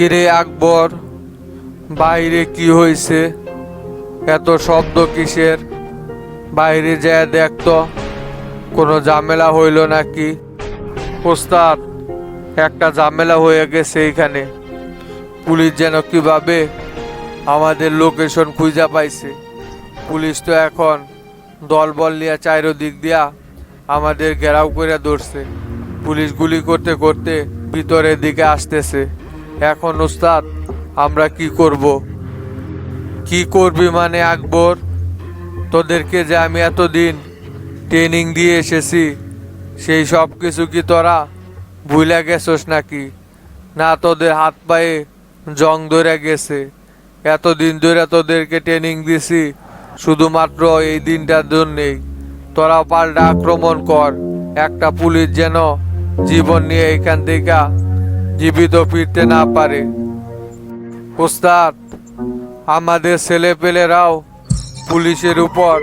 কিরে আকবর, বাইরে কি হয়েছে এত শব্দ কিসের? বাইরে যায় দেখতো, কোনো ঝামেলা হইল নাকি? ওস্তাদ, একটা ঝামেলা হয়ে গেছে এইখানে। পুলিশ যেন কীভাবে আমাদের লোকেশন খুঁজা পাইছে। পুলিশ তো এখন দলবল নিয়ে চাইরো দিক দিয়া আমাদের ঘেরাও করে ধরছে। পুলিশ গুলি করতে করতে ভিতরের দিকে আসতেছে। এখন উস্তাদ, আমরা কি করব? কি করবি মানে আকবর? তোদেরকে যে আমি এতদিন ট্রেনিং দিয়ে এসেছি, সেই সব কিছু কি তোরা ভুলে গেছোস নাকি? না তোদের হাত পায়ে জং ধরে গেছে। এতদিন ধরে তোদেরকে ট্রেনিং দিছি, শুধুমাত্র এই দিনটার জন্যেই। তোরা পাল্টা আক্রমণ কর, একটা পুলিশ যেন জীবন নিয়ে এখান থেকে জীবিত ফিরতে না পারে। ওস্তাদ, আমাদের ছেলেপেলেরাও পুলিশের উপর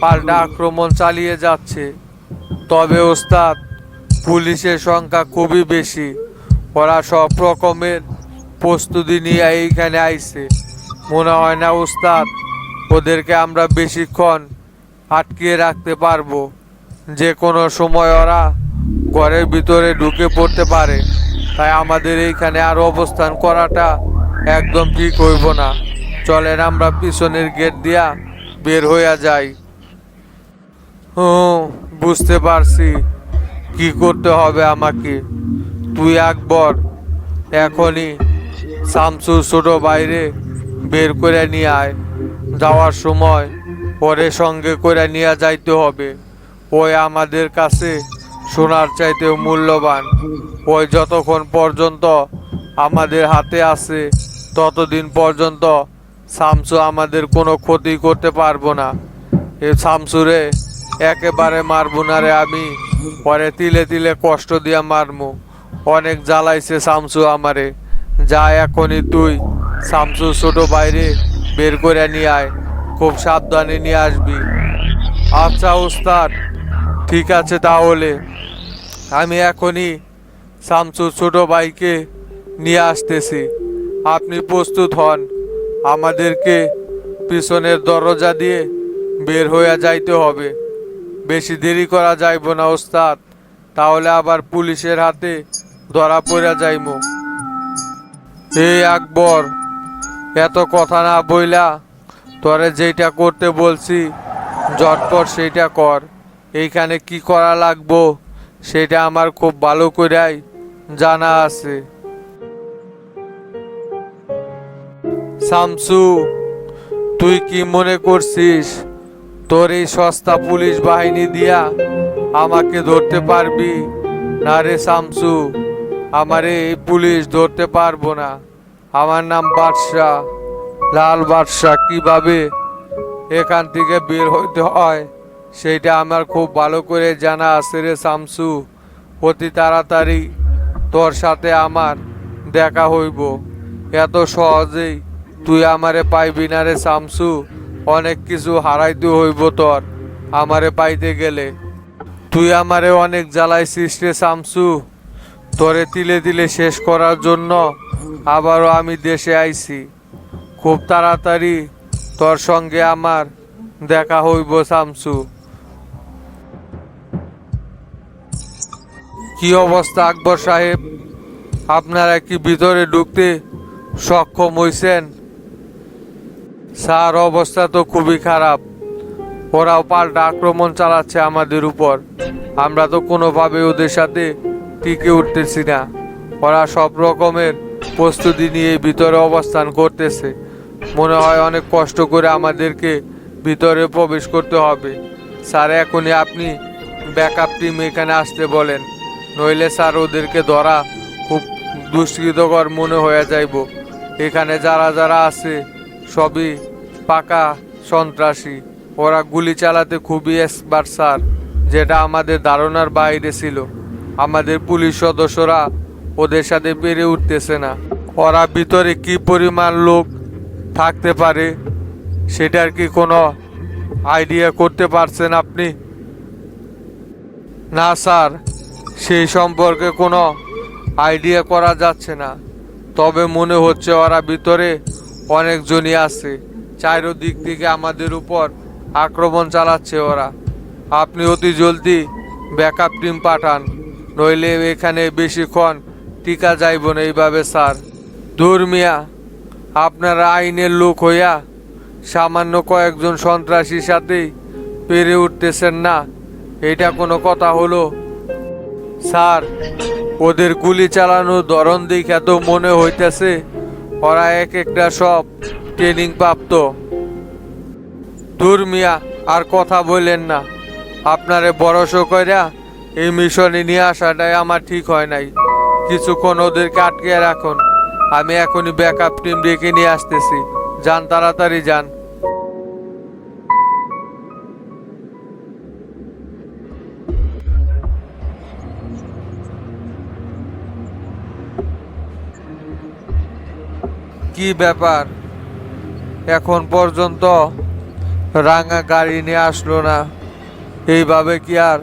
পাল্টা আক্রমণ চালিয়ে যাচ্ছে। তবে ওস্তাদ, পুলিশের সংখ্যা খুবই বেশি। ওরা সব রকমের প্রস্তুতি নিয়ে এইখানে আইছে। মনে হয় না ওস্তাদ, ওদেরকে আমরা বেশিক্ষণ আটকিয়ে রাখতে পারব। যে কোনো সময় ওরা ঘরের ভিতরে ঢুকে পড়তে পারে। তাই আমাদের এইখানে আর অবস্থান করাটা একদম ঠিক হইব না। চলেন আমরা পিছনের গেট দিয়া বের হইয়া যাই। হুম, বুঝতে পারছি। কি করতে হবে আমাকে? তুই আকবর, এখনই শামসু ছোট বাইরে বের করে নিয়ে আয়। যাওয়ার সময় ওরে সঙ্গে করে নিয়ে যাইতে হবে। ওই আমাদের কাছে সোনার চাইতেও মূল্যবান। ওই যতক্ষণ পর্যন্ত আমাদের হাতে আছে, ততদিন পর্যন্ত শামসু আমাদের কোনো ক্ষতি করতে পারব না। এ শামসুরে একেবারে মারবো না রে আমি। পরে তিলে তিলে কষ্ট দিয়া মারমু। অনেক জ্বালাইছে শামসু আমারে। যা এখনই তুই শামসু ছোট বাইরে বের করে নিয়ে আয়। খুব সাবধানে নিয়ে আসবি। আচ্ছা উস্তাদ ঠিক আছে তাহলে। আমি এখনই শামসু ছোট ভাইকে নিয়ে আসতেছি। আপনি প্রস্তুত হন। আমাদেরকে পিছনের দরজা দিয়ে বের হয়ে যাইতে হবে। বেশি দেরি করা যাইব না, ওস্তাদ। তাহলে আবার পুলিশের হাতে ধরা পড়া যাইব এই আকবর, এত কথা না বইলা তোরে যেটা করতে বলছি, ঝটপট সেইটা কর। এইখানে কি করা লাগবো? সেটা আমার খুব ভালো করেই জানা আছে। শামসু, তুই কি মনে করছিস তোর এই সস্তা পুলিশ বাহিনী দিয়া আমাকে ধরতে পারবি? না রে শামসু, আমারে এই পুলিশ ধরতে পারব না। আমার নাম বাদশাহ। লাল বাদশাহ, কীভাবে এখান থেকে বের হইতে হয়? সেইটা আমার খুব ভালো করে জানা আছে রে শামসু অতি তাড়াতাড়ি তোর সাথে আমার দেখা হইব। এত সহজেই তুই আমারে পাইবি না রে শামসু অনেক কিছু হারাইতে হইব তোর আমারে পাইতে গেলে। তুই আমারে অনেক জ্বালাইছিস রে শামসু তোরে তিলে তিলে শেষ করার জন্য আবারও আমি দেশে আইছি। খুব তাড়াতাড়ি তোর সঙ্গে আমার দেখা হইব শামসু কি অবস্থা, আকবর সাহেব? আপনারা কি ভিতরে ঢুকতে সক্ষম হইছেন? স্যার, অবস্থা তো খুবই খারাপ। ওরাও পাল্টা আক্রমণ চালাচ্ছে আমাদের উপর। আমরা তো কোনোভাবে ওদের সাথে টিকে উঠতেছি না। ওরা সব রকমের প্রস্তুতি নিয়ে ভিতরে অবস্থান করতেছে। মনে হয় অনেক কষ্ট করে আমাদেরকে ভিতরে প্রবেশ করতে হবে। স্যার, এখনই আপনি ব্যাকআপ টিম এখানে আসতে বলেন। নইলে স্যার ওদেরকে ধরা খুব দুষ্কৃতকর মনে হয়ে যাইব। এখানে যারা যারা আছে, সবই পাকা সন্ত্রাসী। ওরা গুলি চালাতে খুবই এক্সপার্ট স্যার, যেটা আমাদের ধারণার বাইরে ছিল। আমাদের পুলিশ সদস্যরা ওদের সাথে পেরে উঠতেছে না। ওরা ভিতরে কি পরিমাণ লোক থাকতে পারে, সেটার কি কোনো আইডিয়া করতে পারছেন আপনি? না, স্যার। সেই সম্পর্কে কোনো আইডিয়া করা যাচ্ছে না। তবে মনে হচ্ছে ওরা ভিতরে অনেকজনই আছে। চারোদিক থেকে আমাদের উপর আক্রমণ চালাচ্ছে ওরা। আপনি অতি জলদি ব্যাকআপ টিম পাঠান, নইলে এখানে বেশিক্ষণ টিকা যাইব না এইভাবে, স্যার। দূর মিয়া, আপনারা আইনের লোক হইয়া সামান্য কয়েকজন সন্ত্রাসীর সাথেই পেরে উঠতেছেন না। এটা কোনো কথা হলো? স্যার, ওদের গুলি চালানোর ধরন দেখে তো মনে হইতেছে, ওরা এক একটা সব ট্রেনিং প্রাপ্ত। দূর মিয়া, আর কথা বললেন না। আপনারে বড়সো কইরা এই মিশনে নিয়ে আসাটাই আমার ঠিক হয় নাই। কিছুক্ষণ ওদেরকে আটকে রাখুন। আমি এখনই ব্যাকআপ টিম ডেকে নিয়ে আসতেছি। যান, তাড়াতাড়ি যান। কি ব্যাপার? এখন পর্যন্ত রাঙা গাড়ি নিয়ে আসলো না। এইভাবে কি আর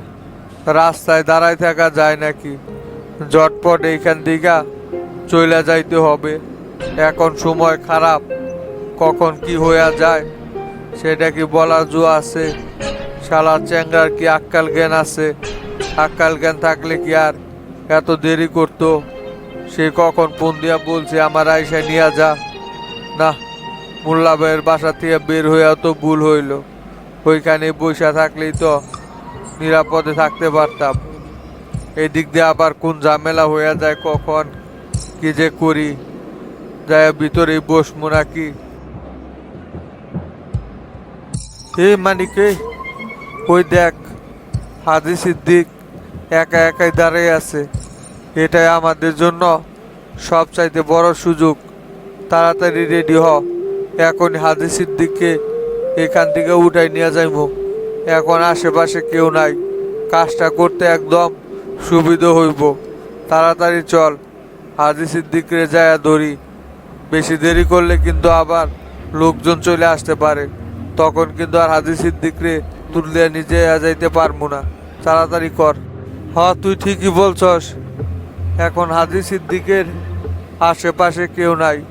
রাস্তায় দাঁড়ায় থাকা যায় নাকি? জটপট এইখান দিকা চলে যাইতে হবে। এখন সময় খারাপ। কখন কি হইয়া যায়, সেটা কি বলার জো আছে? শালা চ্যাংরার কি আক্কাল জ্ঞান আছে? আক্কাল জ্ঞান থাকলে কি আর এত দেরি করতো? সে কখন ফোন দিয়া বলছে, আমার আইসা নিয়ে যা। না মোল্লা ভাইয়ের বাসা থেকে বের হইয়া তো ভুল হইল। ওইখানে বসে থাকলেই তো নিরাপদে থাকতে পারতাম। এই দিক দিয়ে আবার কোন ঝামেলা হইয়া যায় কখন? কি যে করি? যায় ভিতরে বসমু নাকি? এই মানিকে, ওই দেখ, হাজি সিদ্দিক একা একাই দাঁড়িয়ে আছে। এটাই আমাদের জন্য সবচাইতে বড় সুযোগ। তাড়াতাড়ি রেডি হ। এখন হাজি সিদ্দিককে এখান থেকে উঠাই নিয়ে যাইব। এখন আশেপাশে কেউ নাই। কাজটা করতে একদম সুবিধা হইব। তাড়াতাড়ি চল। হাজি সিদ্দিকরে যায় ধরি। বেশি দেরি করলে কিন্তু আবার লোকজন চলে আসতে পারে। তখন কিন্তু আর হাজি সিদ্দিকরে তুললে নিজে যাইতে পারব না। তাড়াতাড়ি কর। হ, তুই ঠিকই বলছস। এখন হাজি সিদ্দিকের আশেপাশে কেউ নাই।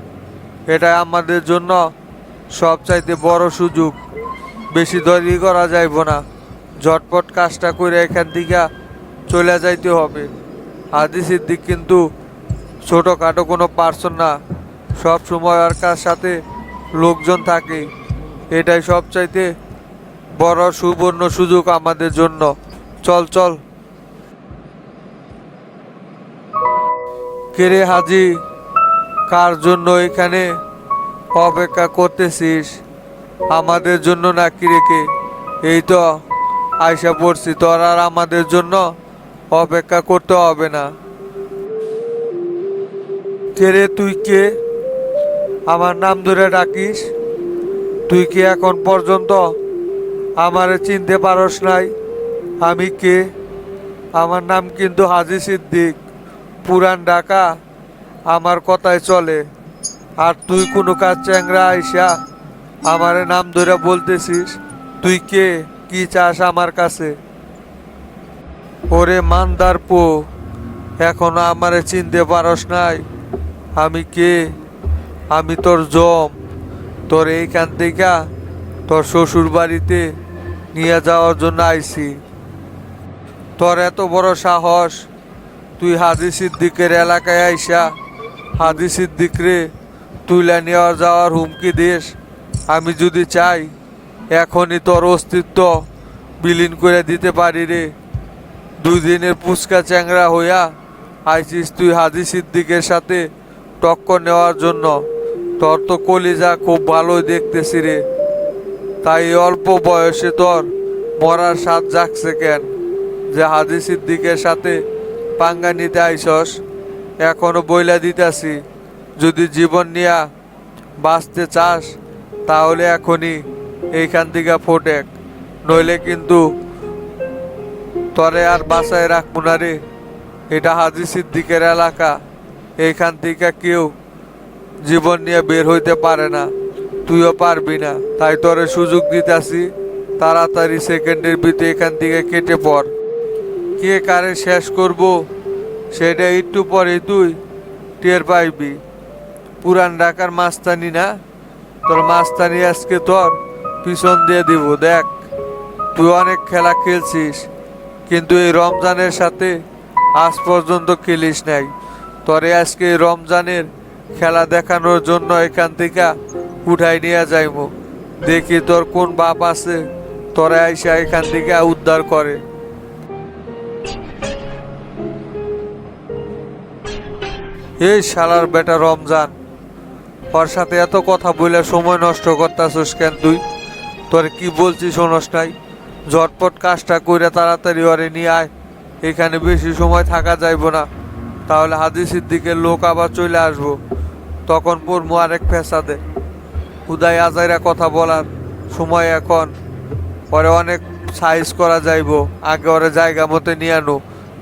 এটা আমাদের জন্য সবচাইতে বড় সুযোগ। বেশি দেরি করা যাইব না। ঝটপট কাজটা করে এখান থেকে চলে যাইতে হবে। হাজি সিদ্দিক কিন্তু ছোটোখাটো কোনো পার্সন না। সব সময় আর কার সাথে লোকজন থাকে। এটাই সবচাইতে বড় সুবর্ণ সুযোগ আমাদের জন্য। চল চল। কেরে হাজি? কার জন্য এখানে অপেক্ষা করতেছিস? আমাদের জন্য না রেখে? এই তো আয়সা পড়ছি, তোর আর আমাদের জন্য অপেক্ষা করতে হবে না। কেরে তুই কে? আমার নাম ধরে ডাকিস? তুই কি এখন পর্যন্ত আমারে চিনতে পারস নাই? আমি কে? আমার নাম কিন্তু হাজি সিদ্দিক, পুরান ঢাকা। আমার কথায় চলে। আর তুই কোনো কাজ চ্যাংরা আইসা আমারে নাম ধরে বলতেছিস, তুই কে? কি চাস আমার কাছে? ওরে মানদার পো এখনও আমারে চিনতে পারস নাই। আমি কে? আমি তোর জম। তোর এইখান থেকে তোর শ্বশুর বাড়িতে নিয়ে যাওয়ার জন্য আইছি। তোর এত বড় সাহস, তুই হাজি সিদ্দিকের এলাকায় আইসা হাজি সিদ্দিক রে তুলে নেওয়া যাওয়ার হুমকি দিস। আমি যদি চাই, এখনই তোর অস্তিত্ব বিলীন করে দিতে পারি রে। দুই দিনের পুচকা চ্যাংরা হইয়া আইসিস তুই হাজি সিদ্দিকের সাথে টক্কর নেওয়ার জন্য। তোর তো কলিজা খুব ভালোই দেখতেছি রে। তাই অল্প বয়সে তোর মরার স্বাদ জাগছে কেন? যে হাজি সিদ্দিকের সাথে পাঙ্গা নিতে আইসস এখনও বইলা দিতাছি, যদি জীবন নিয়া বাঁচতে চাস, তাহলে এখনই এইখান থেকে ফোটেক নইলে কিন্তু তরে আর বাসায় রাখব না রে। এটা হাজি সিদ্দিকের এলাকা। এইখান থেকে কেউ জীবন নিয়ে বের হইতে পারে না। তুইও পারবি না। তাই তোরে সুযোগ দিতাছি, তাড়াতাড়ি সেকেন্ডের ভিতরে এখান থেকে কেটে পড়। কে কারে শেষ করব? সেটা একটু পরে তুই টের পাইবি। পুরান ঢাকার মাস্তানি না? তোর মাস্তানি আজকে তোর পিছন দিয়ে দিব, দেখ। তুই অনেক খেলা খেলছিস, কিন্তু এই রমজানের সাথে আজ পর্যন্ত খেলিস নাই। তরে আজকে এই রমজানের খেলা দেখানোর জন্য এখান থেকে উঠাই নিয়ে যাইমু। দেখি তোর কোন বাপ আছে, তোরা আইসা এখান থেকে উদ্ধার করে। এই শালার বেটা রমজান, ওর সাথে এত কথা বলে সময় নষ্ট করতাছিস কেন তুই? তোর কি বলছিস শোনস নাই? ঝটপট কাজটা কইরা তাড়াতাড়ি ওরে নিয়ে আয়, এখানে বেশি সময় থাকা যাইব না। তাহলে হাদি সিদ্দিকের লোক আবার চলে আসব, তখন পড়মু আরেক ফেসাদে। উদয় আজাইরা কথা বলার সময় এখন পরে অনেক সাইজ করা যাইব, আগে ওরে জায়গা মতো নিয়ে আনো,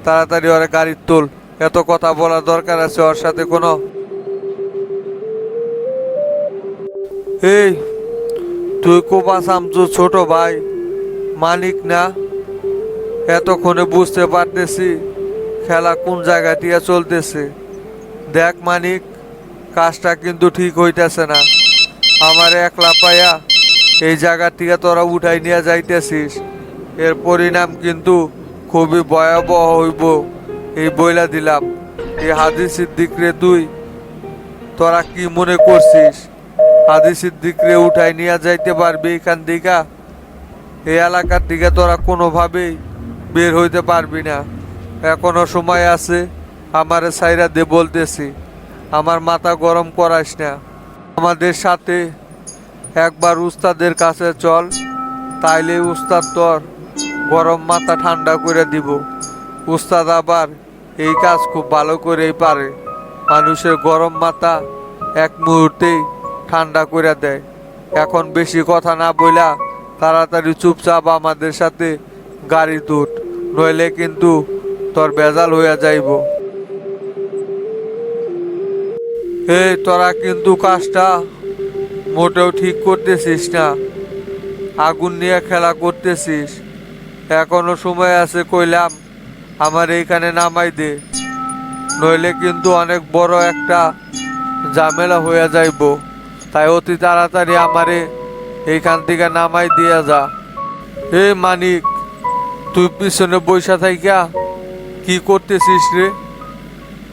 তাড়াতাড়ি ওরে গাড়ির তোল। এত কথা বলার দরকার আছে ওর সাথে কোনো? এই, তুই কোপা সামচু ছোট ভাই, মানিক না? এতক্ষণে বুঝতে পারতেছি খেলা কোন জায়গা দিয়ে চলতেছে। দেখ মানিক, কাজটা কিন্তু ঠিক হইতেছে না। আমার একলা পাইয়া এই জায়গা থেকে তোরা উঠাই নিয়ে যাইতেছিস। এর পরিণাম কিন্তু খুবই ভয়াবহ হইব। এই বইলা দিলাম। এই হাদি সিদ্দিক রে তুই, তোরা কি মনে করছিস? হাদি সিদ্দিক রে উঠাই নিয়ে যাইতে পারবি এখান থেকে এই এলাকার দিকে তোরা কোনোভাবেই বের হইতে পারবি না। এখনও সময় আছে, আমারে সাইরা দে বলতেছি। আমার মাথা গরম করাস না। আমাদের সাথে একবার উস্তাদের কাছে চল, তাইলে উস্তাদ তোর গরম মাথা ঠান্ডা করে দিব। উস্তাদ আবার এই কাজ খুব ভালো করেই পারে। মানুষের গরম মাথা এক মুহূর্তেই ঠান্ডা করে দেয়। এখন বেশি কথা না বইলা তাড়াতাড়ি চুপচাপ আমাদের সাথে গাড়ি তুট নইলে কিন্তু তোর বেজাল হইয়া যাইব। এই তোরা কিন্তু কাজটা মোটেও ঠিক করতেছিস না। আগুন নিয়ে খেলা করতেছিস। এখনও সময় আছে কইলাম আমার এইখানে নামাই দে। নইলে কিন্তু অনেক বড় একটা ঝামেলা হয়ে যাইব। তাই অতি তাড়াতাড়ি আমারে এইখান থেকে নামাই দিয়া যা। এ মানিক, তুই পিছনে বৈশা থাইকা, কি করতেছিস রে?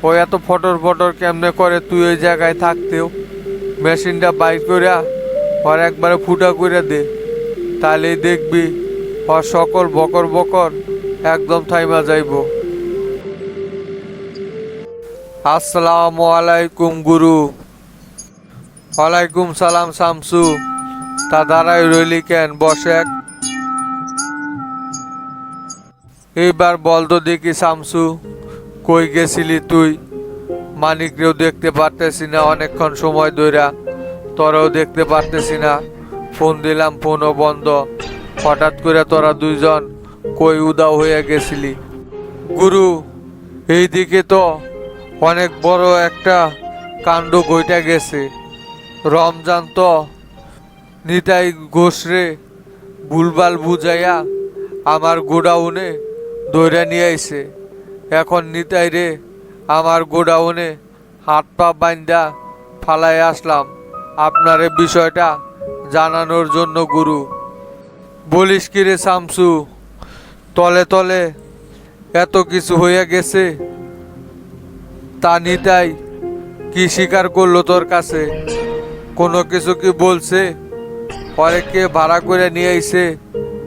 ও এত ফটর ফটর কেমনে করে তুই ওই জায়গায় থাকতেও? মেশিনটা বাইর করিয়া আর একবারে ফুটা করে দে। তাহলেই দেখবি ওর সকল বকর বকর একদম থাইমা যাইব। আসসালামু আলাইকুম, গুরু। ওয়ালাইকুম সালাম, শামসু। তা দাঁড়াই রইলি কেন? বসেক এইবার বল তো দেখি, শামসু। কই গেছিলি তুই? মানিকরেও দেখতে পারতেছি না অনেকক্ষণ সময় ধইরা। তোরাও দেখতে পারতেছি না। ফোন দিলাম, ফোনও বন্ধ। হঠাৎ করে তোরা দুইজন কই উদাও হয়ে গেছিলি? গুরু এইদিকে তো অনেক বড় একটা কাণ্ড গইটা গেছে। রমজান তো নিতাই ঘোষরে ভুলভাল বুঝাইয়া আমার গোডাউনে দৌড়ে নিয়ে আইছে। এখন নিতাই রে আমার গোডাউনে হাত পা বাইন্দা ফালাই আসলাম। আপনার বিষয়টা জানানোর জন্য, গুরু। বলিস কি রে শামসু তলে তলে এত কিছু হয়ে গেছে। তা নিতাই কি স্বীকার করল তোর কাছে? কোনো কিছু কি বলছে? অনেককে ভাড়া করে নিয়ে আইছে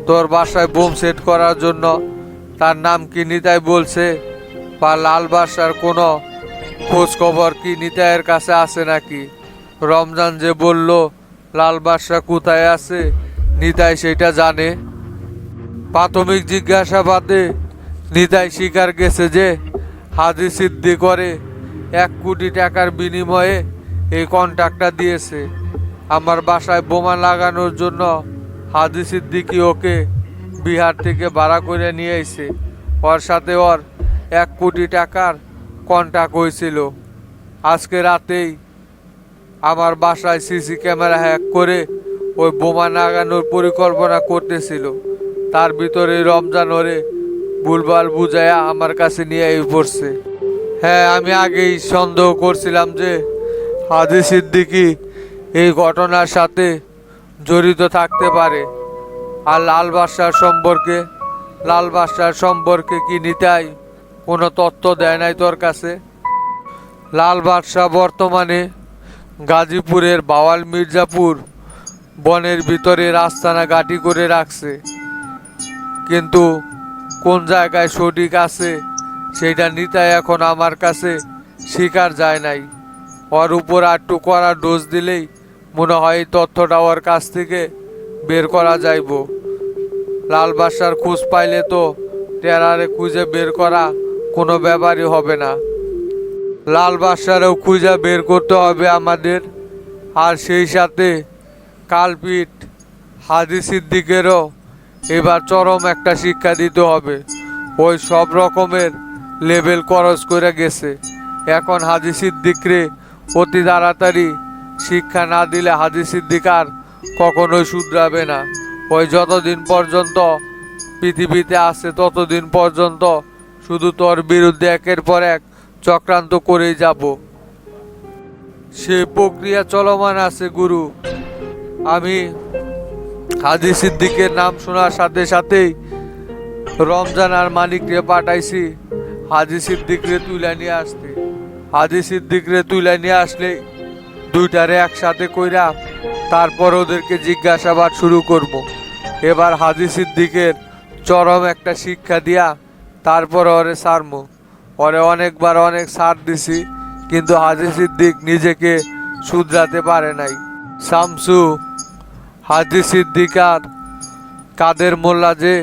তোর বাসায় বোম সেট করার জন্য। তার নাম কি নিতাই বলছে? বা লাল বাসার কোনো খোঁজ খবর কি নিতাইয়ের কাছে আছে নাকি? রমজান যে বলল, লাল বাদশা কোথায় আছে? নিতাই সেটা জানে। প্রাথমিক জিজ্ঞাসাবাদে নিতাই স্বীকার গেছে যে হাজি সিদ্ধি করে এক কোটি টাকার বিনিময়ে এই কন্ট্রাক্টটা দিয়েছে। আমার বাসায় বোমা লাগানোর জন্য হাজি সিদ্দিকি ওকে বিহার থেকে ভাড়া করে নিয়ে এসে ওর সাথে ওর এক কোটি টাকার কন্ট্রাক্ট হয়েছিল। আজকে রাতেই আমার বাসায় সিসি ক্যামেরা হ্যাক করে ওই বোমা লাগানোর পরিকল্পনা করতেছিল। তার ভিতরে রমজান ওরে ভুলভাল বুঝাইয়া আমার কাছে নিয়ে পড়ছে। হ্যাঁ আমি আগেই সন্দেহ করছিলাম যে হাজি সিদ্দিকি এই ঘটনার সাথে জড়িত থাকতে পারে আর লাল বাদশার সম্পর্কে, লাল বাদশার সম্পর্কে কি নিতাই কোনো তথ্য দেয় নাই তোর কাছে? লাল বাদশাহ বর্তমানে গাজীপুরের বাওয়াল মির্জাপুর বনের ভিতরে রাস্তানা গাটি করে রাখছে। কিন্তু কোন জায়গায় সঠিক আছে সেইটা নিতাই এখন আমার কাছে শিকার যায় নাই। ওর উপর আটটু করা ডোজ দিলেই মনে হয় এই তথ্যটা ওর কাছ থেকে বের করা যাইব। লাল বাসার খোঁজ পাইলে তো টেরারে খুঁজে বের করা কোনো ব্যাপারই হবে না। লাল বাসারেও খুঁজে বের করতে হবে আমাদের। আর সেই সাথে কালপিট হাজি সিদ্দিকেরও এবার চরম একটা শিক্ষা দিতে হবে। ওই সব রকমের লেভেল খরচ করে গেছে। এখন হাজি সিদ্দিকরে অতি তাড়াতাড়ি শিক্ষা না দিলে হাজি সিদ্দিক আর কখনোই শুধরাবে না। ওই যতদিন পর্যন্ত পৃথিবীতে আছে, ততদিন পর্যন্ত শুধু তোর বিরুদ্ধে একের পর এক চক্রান্ত করেই যাব। সে প্রক্রিয়া চলমান আছে, গুরু। আমি হাজি সিদ্দিকের নাম শোনার সাথে সাথেই রমজান আর মানিকরে পাঠাইছি। হাজি সিদ্দিকরে তুলে নিয়ে আসতে। হাজি সিদ্দিকরে তুলে নিয়ে আসলে দুইটারে একসাথে কইরা তারপর ওদেরকে জিজ্ঞাসাবাদ শুরু করব। এবার হাজি সিদ্দিকের চরম একটা শিক্ষা দিয়া তারপর ওরে সারমু। ওরে অনেকবার অনেক সার দিছি, কিন্তু হাজি সিদ্দিক নিজেকে শুধরাতে পারে নাই। শামসু হাজি সিদ্দিকার কাদের মোল্লা যে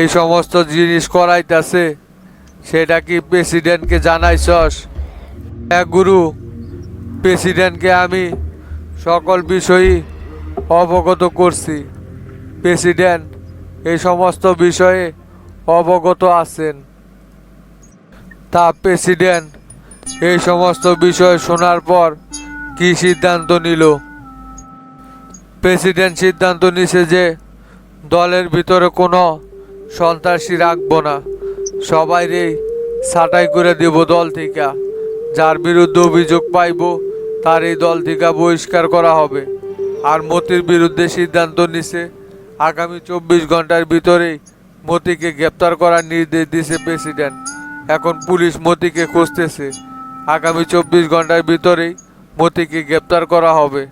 এই সমস্ত জিনিস করাইতাছে, সেটা কি প্রেসিডেন্টকে জানাইছস? এক গুরু, প্রেসিডেন্টকে আমি সকল বিষয়ই অবগত করছি। প্রেসিডেন্ট, এই সমস্ত বিষয়ে অবগত আছেন। তা প্রেসিডেন্ট, এই সমস্ত বিষয় শোনার পর কি সিদ্ধান্ত নিল? প্রেসিডেন্ট সিদ্ধান্ত নিছে যে দলের ভিতরে কোনো সন্ত্রাসী রাখব না। সবাইরেই ছাঁটাই করে দেব দল থেকে। যার বিরুদ্ধে অভিযোগ পাইব, তার এই দল থেকে বহিষ্কার করা হবে। আর মতির বিরুদ্ধে সিদ্ধান্ত নিছে, আগামী চব্বিশ ঘণ্টার ভিতরেই মতিকে গ্রেপ্তার করার নির্দেশ দিছে প্রেসিডেন্ট। এখন পুলিশ মতিকে খুঁজতেছে। আগামী চব্বিশ ঘণ্টার ভিতরেই মতিকে গ্রেপ্তার করা হবে।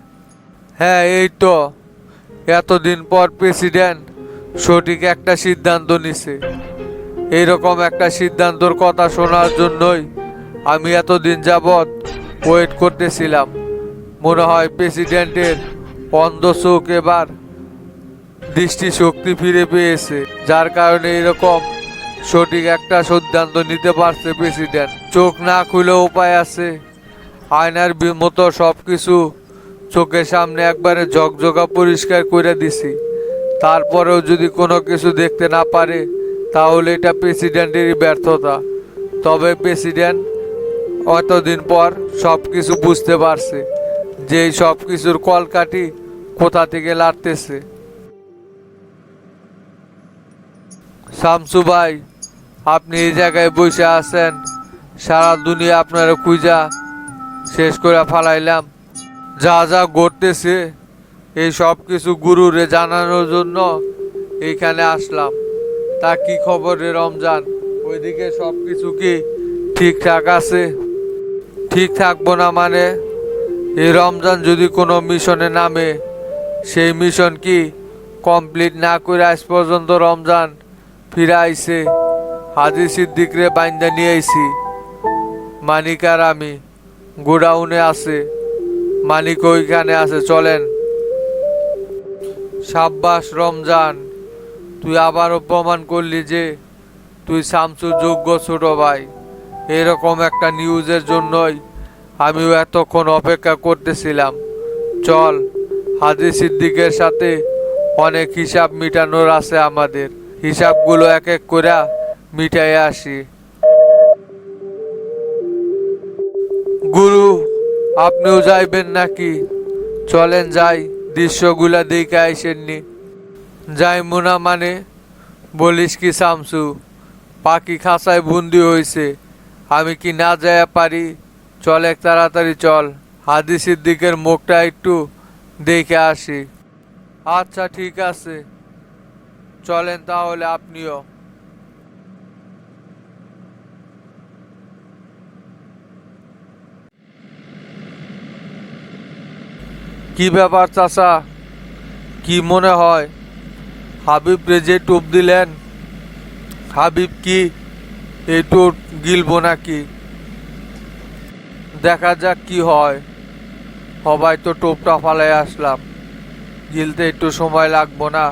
হ্যাঁ এই তো। এতদিন পর প্রেসিডেন্ট সঠিক একটা সিদ্ধান্ত নিছে। এইরকম একটা সিদ্ধান্তর কথা শোনার জন্যই আমি এতদিন যাবৎ ওয়েট করতেছিলাম। মনে হয় প্রেসিডেন্টের অন্ধ চোখ এবার দৃষ্টিশক্তি ফিরে পেয়েছে, যার কারণে এরকম সঠিক একটা সিদ্ধান্ত নিতে পারছে প্রেসিডেন্ট। চোখ না খুলে উপায় আছে। আয়নার মতো সব কিছু চোখের সামনে একবারে ঝকঝকা পরিষ্কার করে দিছি। তারপরেও যদি কোনো কিছু দেখতে না পারে, তাহলে এটা প্রেসিডেন্টেরই ব্যর্থতা। তবে প্রেসিডেন্ট অতদিন পর সব কিছু বুঝতে পারছে যে সব কিছুর কলকাটি কোথা থেকে লাড়তেছে। শামসু ভাই, আপনি এই জায়গায় বসে আছেন, সারা দুনিয়া আপনার খুঁজা শেষ করে ফালাইলাম। যা যা ঘটতেছে, এই সব কিছু গুরুরে জানানোর জন্য এইখানে আসলাম। তা কি খবর রে রমজান? ওইদিকে সব কিছু কি ঠিকঠাক আছে? ঠিক থাকব না মানে? এই রমজান যদি কোনো মিশনে নামে, সেই মিশন কি কমপ্লিট না করে আজ পর্যন্ত রমজান ফিরে আইছে হাজি সিদ্দিকরে বাইন্দা নিয়ে আইছি মানিক আর আমি গোডাউনে আছে। মানিক ওইখানে আছে, চলেন। সাব্বাস রমজান, তুই আবারও প্রমাণ করলি যে, তুই শামসুর যোগ্য ছোট ভাই। এরকম একটা নিউজের জন্যই আমিও এতক্ষণ অপেক্ষা করতেছিলাম। চল, হাজি সিদ্দিকের সাথে অনেক হিসাব মিটানোর আছে আমাদের। হিসাবগুলো এক এক করে মিটাই আসি। গুরু আপনিও যাইবেন নাকি? চলেন যাই, দৃশ্যগুলা দেখে আইসেননি। যাই মুনা মানে বলিস কি শামসু পাখি খাঁচায় বন্দি হয়েছে আমি কি না যায় পারি? চল এক তাড়াতাড়ি চল। হাদি সিদ্দিকের মুখটা একটু দেখে আসি। আচ্ছা ঠিক আছে। চলেন তাহলে আপনিও। কি ব্যাপার চাচা? কি মনে হয়? হাবিব রে যে টুপ দিলেন, হাবিব কি এই টোপ গিলবো নাকি? দেখা যাক কি হয়। সবাই তো টোপটা ফালাই আসলাম। গিলতে একটু সময় লাগবো না।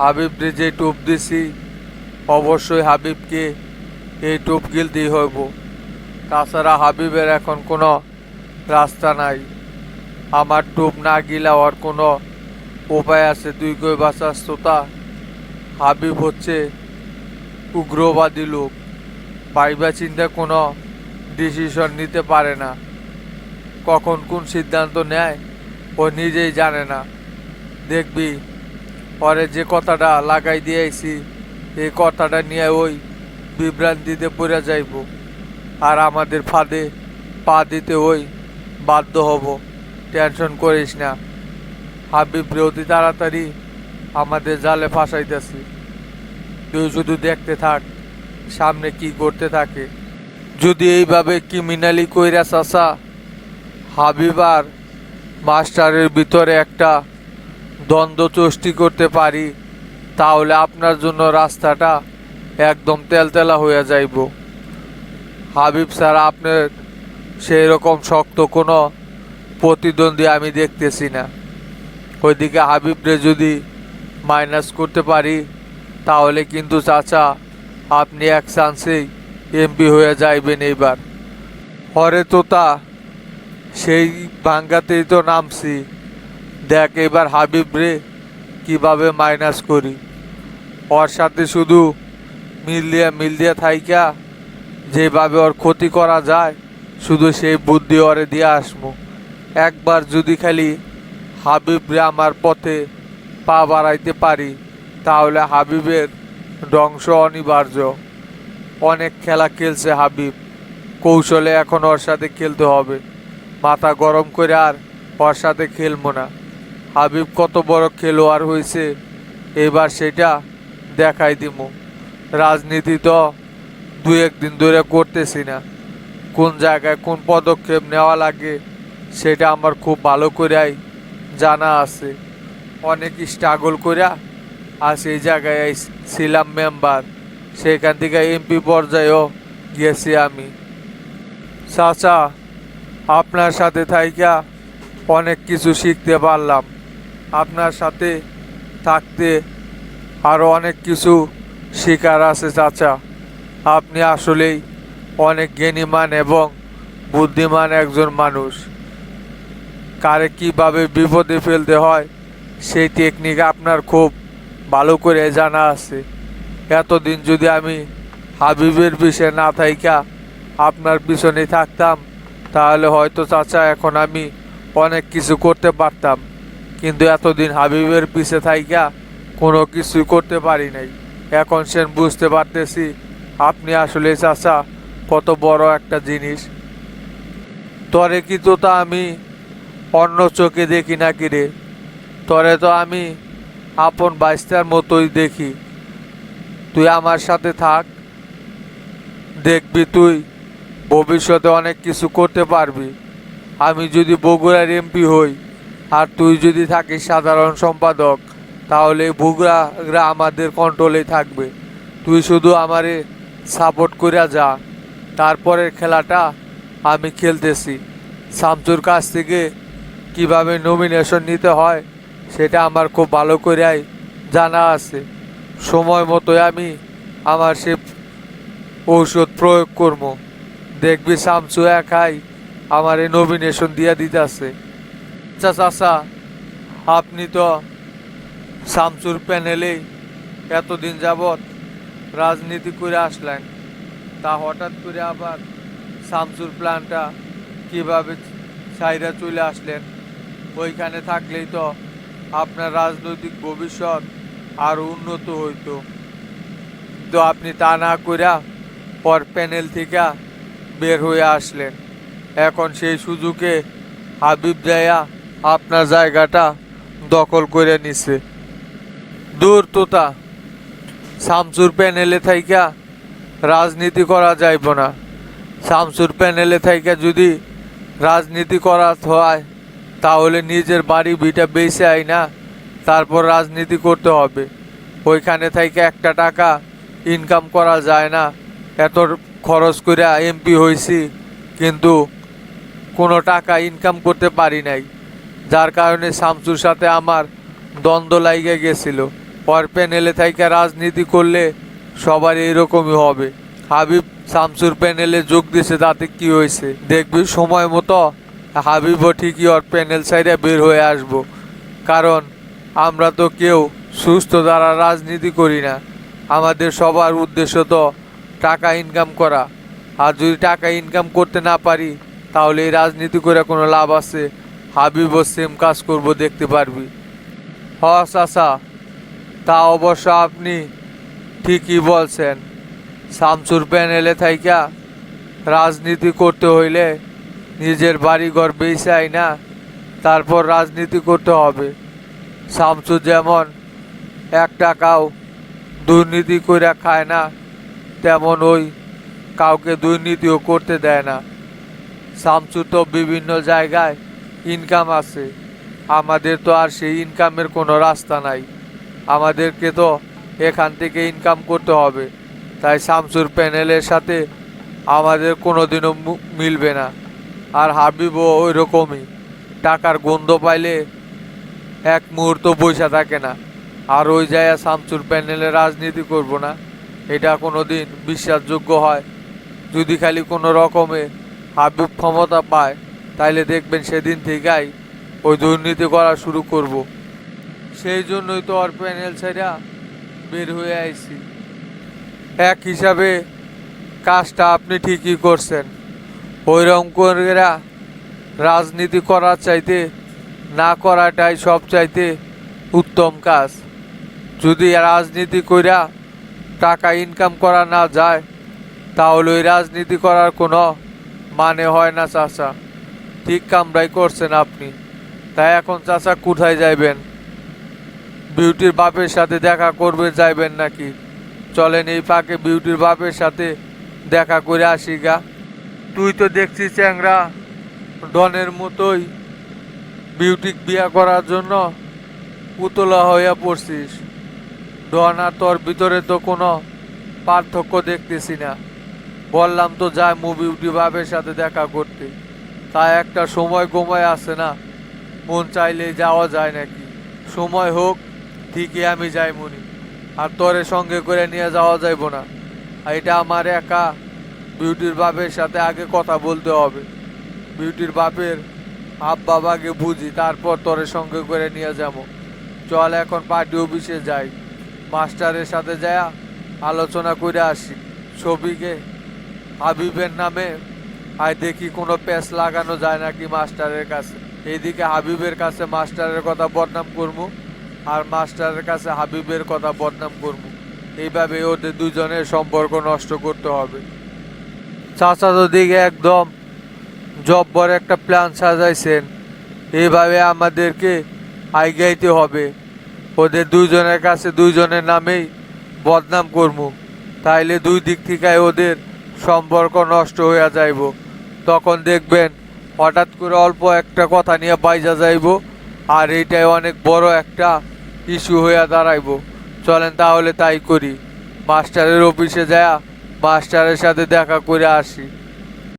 হাবিব রেজে টোপ দিছি, অবশ্যই হাবিবকে এই টোপ গিলতেই হইব। তাছাড়া হাবিবের এখন কোনো রাস্তা নাই। আমার টোপ না গিলা ওর কোনো উপায় আছে? দুই কই বাঁচাস শ্রোতা হাবিব হচ্ছে উগ্রবাদী লোক। পাইবা চিন্তা কোনো ডিসিশন নিতে পারে না। কখন কোন সিদ্ধান্ত নেয়, ও নিজেই জানে না। দেখবি, পরে যে কথাটা লাগাই দিয়েছি এই কথাটা নিয়ে ওই বিভ্রান্তিতে পড়ে যাইব। আর আমাদের ফাঁদে পা দিতে ওই বাধ্য হব। টেনশন করিস না। হাবিব অতি তাড়াতাড়ি আমাদের জালে ফাঁসাইতেছি। তুই শুধু দেখতে থাক, সামনে কি করতে থাকে। যদি এইভাবে ক্রিমিনালি কইরা চাষা হাবিব আর মাস্টারের ভিতরে একটা দ্বন্দ্ব সৃষ্টি করতে পারি, তাহলে আপনার জন্য রাস্তাটা একদম তেলতেলা হয়ে যাইব। হাবিব স্যার, আপনার সেই রকম শক্ত কোনো প্রতিদ্বন্দ্বী আমি দেখতেছি না। ওইদিকে হাবিবরে যদি মাইনাস করতে পারি, তাহলে কিন্তু চাচা আপনি এক চান্সেই এমপি হয়ে যাইবেন এইবার। হরে তোতা সেই ভাঙ্গাতেই তো নামছি। দেখ এবার হাবিব রে কীভাবে মাইনাস করি। ওর সাথে শুধু মিল দিয়া মিল দিয়া থাইকা, যেভাবে ওর ক্ষতি করা যায়, শুধু সেই বুদ্ধি ওরে দিয়ে আসব একবার যদি খালি হাবিব রে আমার পথে পা বাড়াইতে পারি, তাহলে হাবিবের ধ্বংস অনিবার্য। অনেক খেলা খেলছে হাবিব। কৌশলে এখন ওর সাথে খেলতে হবে। মাথা গরম করে আর ওর সাথে খেলব না। হাবিব কত বড় খেলোয়াড় হয়েছে, এবার সেটা দেখাই দিব। রাজনীতি তো দু একদিন ধরে করতেছি না। কোন জায়গায় কোন পদক্ষেপ নেওয়া লাগে সেটা আমার খুব ভালো করেই জানা আছে। অনেক স্ট্রাগল করিয়া আর সেই জায়গায় ছিলাম মেম্বার সেখান থেকে এমপি পর্যায়েও গেছি আমি। চাচা, আপনার সাথে থাইকা অনেক কিছু শিখতে পারলাম। আপনার সাথে থাকতে আরও অনেক কিছু শেখার আছে চাচা। আপনি আসলেই অনেক জ্ঞানীমান এবং বুদ্ধিমান একজন মানুষ। কারে কীভাবে বিপদে ফেলতে হয়, সেই টেকনিক আপনার খুব ভালো করে জানা আছে। এতদিন যদি আমি হাবিবের বিষয়ে না থাইকা আপনার পিছনে থাকতাম, তাহলে হয়তো চাচা এখন আমি অনেক কিছু করতে পারতাম। কিন্তু এতদিন হাবিবের পিছে থাইকা কোনো কিছু করতে পারি নাই। এখন সে বুঝতে পারতেছি আপনি আসলে চাচা কত বড় একটা জিনিস। তরে কি তো তা আমি অন্য চোখে দেখি না কি রে? তরে তো আমি আপন বাইস্তার মতোই দেখি। তুই আমার সাথে থাক। দেখবি তুই ভবিষ্যতে অনেক কিছু করতে পারবি। আমি যদি বগুড়ার এমপি হই আর তুই যদি থাকিস সাধারণ সম্পাদক, তাহলে বগুড়ারা আমাদের কন্ট্রোলেই থাকবে। তুই শুধু আমারে সাপোর্ট করিয়া যা। তারপরের খেলাটা আমি খেলতেছি। শামসুর কাছ থেকে কীভাবে নমিনেশন নিতে হয়, সেটা আমার খুব ভালো করেই জানা আছে। সময় মতোই আমি আমার সে ঔষধ প্রয়োগ করব। দেখবি শামসু একাই আমার এই নমিনেশন দিয়া দিতেছে। আচ্ছা চাচা, আপনি তো শামসুর প্যানেলেই এতদিন যাবৎ রাজনীতি করে আসলেন। তা হঠাৎ করে আবার শামসুর প্ল্যানটা কীভাবে সাইরা চলে আসলেন? ওইখানে থাকলেই তো আপনার রাজনৈতিক ভবিষ্যৎ আরও উন্নত হইতো। তো আপনি তা না কইরা পর প্যানেল থেকে বের হয়ে আসলেন। এখন সেই সুযোগে হাবিব জায়া আপনার জায়গাটা দখল করে নিছে। দূর তোতা শামসুর প্যানেলে থাইকা রাজনীতি করা যাইব না। শামসুর প্যানেলে থাইকা যদি রাজনীতি করা হয় তাহলে নিজের বাড়ি ভিটা বেঁচে আই না, তারপর রাজনীতি করতে হবে। ওইখানে থেকে একটা টাকা ইনকাম করা যায় না। এত খরচ করে এমপি হয়েছি, কিন্তু কোনো টাকা ইনকাম করতে পারি নাই। যার কারণে শামসুর সাথে আমার দ্বন্দ্ব লাইগে গেছিল। পর প্যানেলে থেকে রাজনীতি করলে সবার এরকমই হবে। হাবিব, শামসুর প্যানেলে যোগ দিছে তাতে কি হয়েছে? দেখবি সময় মতো হাবিবও ঠিকই ওর প্যানেল সাইডে বের হয়ে আসব। কারণ আমরা তো কেউ সুস্থ দ্বারা রাজনীতি করি না। আমাদের সবার উদ্দেশ্য তো টাকা ইনকাম করা। আর যদি টাকা ইনকাম করতে না পারি, তাহলে এই রাজনীতি করে কোনো লাভ আছে? হাবিবও সেম কাজ করব, দেখতে পারবি। হ, চাচা। তা অবশ্য আপনি ঠিকই বলছেন। শামসুর প্যানেলে থাইকা রাজনীতি করতে হইলে নিজের বাড়িঘর বেচাই না, তারপর রাজনীতি করতে হবে। শামসুর যেমন এক টাকাও দুর্নীতি করে খায় না, তেমন ওই কাউকে দুর্নীতিও করতে দেয় না। শামসুর তো বিভিন্ন জায়গায় ইনকাম আছে। আমাদের তো আর সেই ইনকামের কোনো রাস্তা নাই। আমাদেরকে তো এখান থেকে ইনকাম করতে হবে। তাই শামসুর প্যানেলের সাথে আমাদের কোনো দিনও মিলবে না। আর হাবিবও ওই রকমই টাকার গন্ধ পাইলে এক মুহূর্ত বৈশা থাকে না। আর ওই জায়গা শামসুর প্যানেলে রাজনীতি করব না। এটা কোনো দিন বিশ্বাসযোগ্য হয়। যদি খালি কোনো রকমে হাবিব ক্ষমতা পায়, তাইলে দেখবেন সেদিন থেকেই ওই দুর্নীতি করা শুরু করব। সেই জন্যই তো ওর প্যানেল ছেড়া বের হয়ে আইছি। এক হিসাবে কাজটা আপনি ঠিকই করছেন। ওইরকম করে রাজনীতি করার চাইতে না করাটাই সব চাইতে উত্তম কাজ। যদি রাজনীতি কইরা টাকা ইনকাম করা না যায়, তাহলে ওই রাজনীতি করার কোনো মানে হয় না চাচা। ঠিক কামরাই করছেন আপনি। তাই এখন চাচা কোথায় যাইবেন? বিউটির বাপের সাথে দেখা করবে যাইবেন নাকি? চলেন এই ফাঁকে বিউটির বাপের সাথে দেখা করে আসি গা। তুই তো দেখছি চ্যাংরা, ডনের মতোই বিউটিক বিয়া করার জন্য পুতলা হইয়া পড়ছিস। ডন আর তোর ভিতরে তো কোনো পার্থক্য দেখতেছি না। বললাম তো যাই মু বিউটি বাপের সাথে দেখা করতে। তা একটা সময় গোময় আছে না, মন চাইলে যাওয়া যায় নাকি। সময় হোক, ঠিকই আমি যাই মনি। আর তোরে সঙ্গে করে নিয়ে যাওয়া যাইব না। এটা আমার একা বিউটির বাপের সাথে আগে কথা বলতে হবে। বিউটির বাপের আপ বাবাকে বুঝি, তারপর তোরে সঙ্গে করে নিয়ে যাব। চল এখন পার্টি অফিসে যাই। মাস্টারের সাথে যায়া আলোচনা করে আসি। ছবিকে হাবিবের নামে আর দেখি কোনো প্যাচ লাগানো যায় নাকি মাস্টারের কাছে। এইদিকে হাবিবের কাছে মাস্টারের কথা বদনাম করব আর মাস্টারের কাছে হাবিবের কথা বদনাম করব এইভাবে ওদের দুজনের সম্পর্ক নষ্ট করতে হবে। চাচা তো দিকে একদম জব্বর একটা প্ল্যান সাজাইছেন। এইভাবে আমাদেরকে আইগাইতে হবে। ওদের দুইজনের কাছে দুইজনের নামেই বদনাম করব তাইলে দুই দিক থেকে ওদের সম্পর্ক নষ্ট হইয়া যাইব। তখন দেখবেন হঠাৎ করে অল্প একটা কথা নিয়ে বাইজা যাইব আর এইটাই অনেক বড় একটা ইস্যু হইয়া দাঁড়াইব। চলেন তাহলে তাই করি। মাস্টারের অফিসে যায় মাস্টারের সাথে দেখা করে আসি।